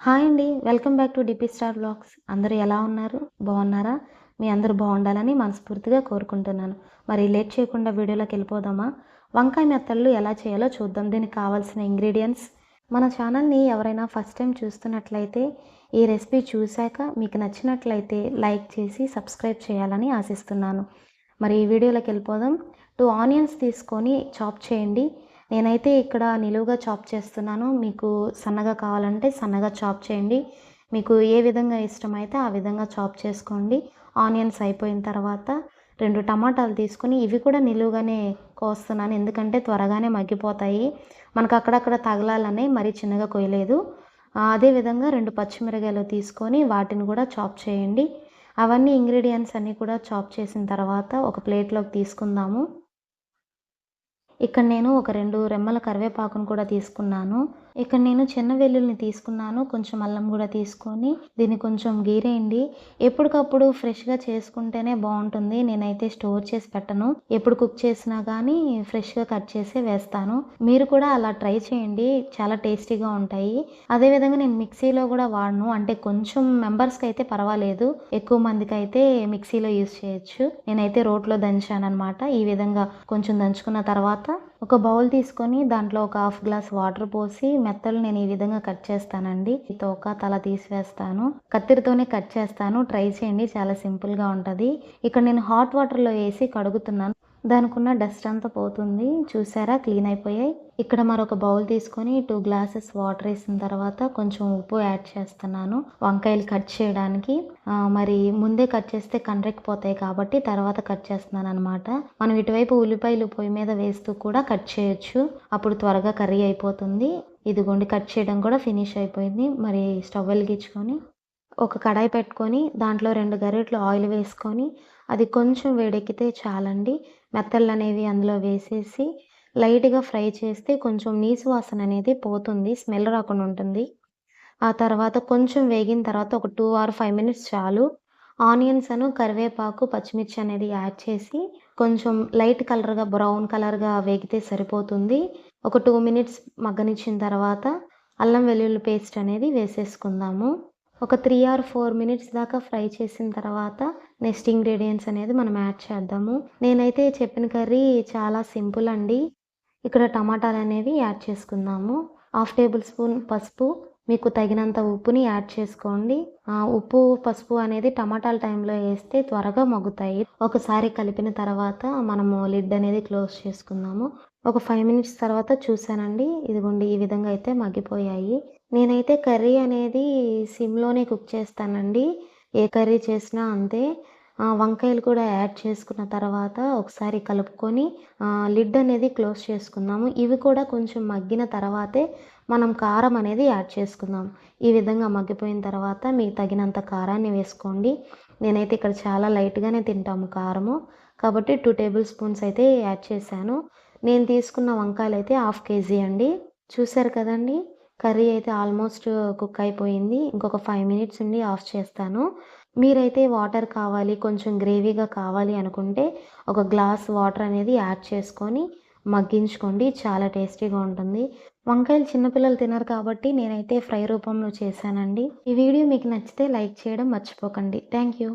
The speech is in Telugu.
హాయ్ అండి. Welcome back to DP star blogs. అందరూ ఎలా ఉన్నారు? బాగున్నారా? మీ అందరూ బాగుండాలని మనస్ఫూర్తిగా కోరుకుంటున్నాను. మరి లేట్ చేయకుండా వీడియోలోకి వెళ్ళిపోదామా? వంకాయ మెత్తళ్ళు ఎలా చేయాలో చూద్దాం. దీనికి కావాల్సిన ఇంగ్రీడియంట్స్. మన ఛానల్ని ఎవరైనా ఫస్ట్ టైం చూస్తున్నట్లయితే ఈ రెసిపీ చూశాక మీకు నచ్చినట్లయితే లైక్ చేసి సబ్స్క్రైబ్ చేయాలని ఆశిస్తున్నాను. మరి ఈ వీడియోలోకి వెళ్ళిపోదాం. టూ ఆనియన్స్ తీసుకొని చాప్ చేయండి. నేనైతే ఇక్కడ నిలువుగా చాప్ చేస్తున్నాను. మీకు సన్నగా కావాలంటే సన్నగా చాప్ చేయండి. మీకు ఏ విధంగా ఇష్టమైతే ఆ విధంగా చాప్ చేసుకోండి. ఆనియన్స్ అయిపోయిన తర్వాత రెండు టమాటాలు తీసుకొని ఇవి కూడా నిలువుగానే కోస్తున్నాను. ఎందుకంటే త్వరగానే మగ్గిపోతాయి. మనకు అక్కడక్కడ తగలాలని మరీ చిన్నగా కొయ్యలేదు. అదేవిధంగా రెండు పచ్చిమిరకాయలు తీసుకొని వాటిని కూడా చాప్ చేయండి. అవన్నీ ఇంగ్రీడియంట్స్ అన్నీ కూడా చాప్ చేసిన తర్వాత ఒక ప్లేట్లోకి తీసుకుందాము. ఇక్కడ నేను ఒక రెండు రెమ్మల కరివేపాకును కూడా తీసుకున్నాను. ఇక్కడ నేను చిన్న వెల్లుల్ని తీసుకున్నాను. కొంచెం అల్లం కూడా తీసుకొని దీన్ని కొంచెం గీరేయండి. ఎప్పటికప్పుడు ఫ్రెష్గా చేసుకుంటేనే బాగుంటుంది. నేనైతే స్టోర్ చేసి పెట్టను. ఎప్పుడు కుక్ చేసినా కానీ ఫ్రెష్గా కట్ చేసి వేస్తాను. మీరు కూడా అలా ట్రై చేయండి. చాలా టేస్టీగా ఉంటాయి. అదేవిధంగా నేను మిక్సీలో కూడా వాడను. అంటే కొంచెం మెంబర్స్కి అయితే పర్వాలేదు. ఎక్కువ మందికి అయితే మిక్సీలో యూస్ చేయొచ్చు. నేనైతే రోట్లో దంచాను అనమాట ఈ విధంగా కొంచెం దంచుకున్న తర్వాత ఒక బౌల్ తీసుకొని దాంట్లో ఒక హాఫ్ గ్లాస్ వాటర్ పోసి మెత్తలు నేను ఈ విధంగా కట్ చేస్తానండి. తోక తల తీసివేస్తాను. కత్తిరితోనే కట్ చేస్తాను. ట్రై చేయండి. చాలా సింపుల్గా ఉంటుంది. ఇక్కడ నేను హాట్ వాటర్లో వేసి కడుగుతున్నాను. దానికి ఉన్న డస్ట్ అంతా పోతుంది. చూసారా? క్లీన్ అయిపోయాయి. ఇక్కడ మరొక బౌల్ తీసుకొని టూ గ్లాసెస్ వాటర్ వేసిన తర్వాత కొంచెం ఉప్పు యాడ్ చేస్తున్నాను. వంకాయలు కట్ చేయడానికి. మరి ముందే కట్ చేస్తే కండ్రెక్కిపోతాయి కాబట్టి తర్వాత కట్ చేస్తున్నాను అనమాట మనం ఇటువైపు ఉల్లిపాయలు పొయ్యి మీద వేస్తూ కూడా కట్ చేయొచ్చు. అప్పుడు త్వరగా కర్రీ అయిపోతుంది. ఇదిగోండి కట్ చేయడం కూడా ఫినిష్ అయిపోయింది. మరి స్టవ్ వెలిగించుకొని ఒక కడాయి పెట్టుకొని దాంట్లో రెండు గరిటెలు ఆయిల్ వేసుకొని అది కొంచెం వేడెక్కితే చాలండి. మెత్తళ్ళు అనేవి అందులో వేసేసి లైట్గా ఫ్రై చేస్తే కొంచెం నీసు వాసన అనేది పోతుంది స్మెల్ రాకుండా ఉంటుంది. ఆ తర్వాత కొంచెం వేగిన తర్వాత ఒక టూ ఆర్ ఫైవ్ మినిట్స్ చాలు. ఆనియన్స్ అను కరివేపాకు పచ్చిమిర్చి అనేది యాడ్ చేసి కొంచెం లైట్ కలర్గా బ్రౌన్ కలర్గా వేగితే సరిపోతుంది. ఒక టూ మినిట్స్ మగ్గనిచ్చిన తర్వాత అల్లం వెల్లుల్లి పేస్ట్ అనేది వేసేసుకుందాము. ఒక త్రీ ఆర్ ఫోర్ మినిట్స్ దాకా ఫ్రై చేసిన తర్వాత నెక్స్ట్ ఇంగ్రీడియంట్స్ అనేది మనం యాడ్ చేద్దాము. నేనైతే చెప్పిన కర్రీ చాలా సింపుల్ అండి. ఇక్కడ టమాటాలు అనేవి యాడ్ చేసుకుందాము. హాఫ్ టేబుల్ స్పూన్ పసుపు మీకు తగినంత ఉప్పుని యాడ్ చేసుకోండి. ఉప్పు పసుపు అనేది టమాటాల టైంలో వేస్తే త్వరగా మగ్గుతాయి. ఒకసారి కలిపిన తర్వాత మనము లిడ్ అనేది క్లోజ్ చేసుకుందాము. ఒక ఫైవ్ మినిట్స్ తర్వాత చూసానండి ఇదిగోండి ఈ విధంగా అయితే మగ్గిపోయాయి. నేనైతే కర్రీ అనేది సిమ్లోనే కుక్ చేస్తానండి. ఏ కర్రీ చేసినా అంతే. వంకాయలు కూడా యాడ్ చేసుకున్న తర్వాత ఒకసారి కలుపుకొని లిడ్ అనేది క్లోజ్ చేసుకుందాము. ఇవి కూడా కొంచెం మగ్గిన తర్వాతే మనం కారం అనేది యాడ్ చేసుకుందాం. ఈ విధంగా మగ్గిపోయిన తర్వాత మీకు తగినంత కారాన్ని వేసుకోండి. నేనైతే ఇక్కడ చాలా లైట్గానే తింటాము కారము. కాబట్టి టూ టేబుల్ స్పూన్స్ అయితే యాడ్ చేశాను. నేను తీసుకున్న వంకాయలు అయితే హాఫ్ కేజీ అండి. చూసారు కదండి? కర్రీ అయితే ఆల్మోస్ట్ కుక్ అయిపోయింది. ఇంకొక ఫైవ్ మినిట్స్ ఉండి ఆఫ్ చేస్తాను. మీరైతే వాటర్ కావాలి కొంచెం గ్రేవీగా కావాలి అనుకుంటే ఒక గ్లాస్ వాటర్ అనేది యాడ్ చేసుకొని మగ్గించుకోండి. చాలా టేస్టీగా ఉంటుంది. వంకాయలు చిన్నపిల్లలు తినరు కాబట్టి నేనైతే ఫ్రై రూపంలో చేశానండి. ఈ వీడియో మీకు నచ్చితే లైక్ చేయడం మర్చిపోకండి. Thank you.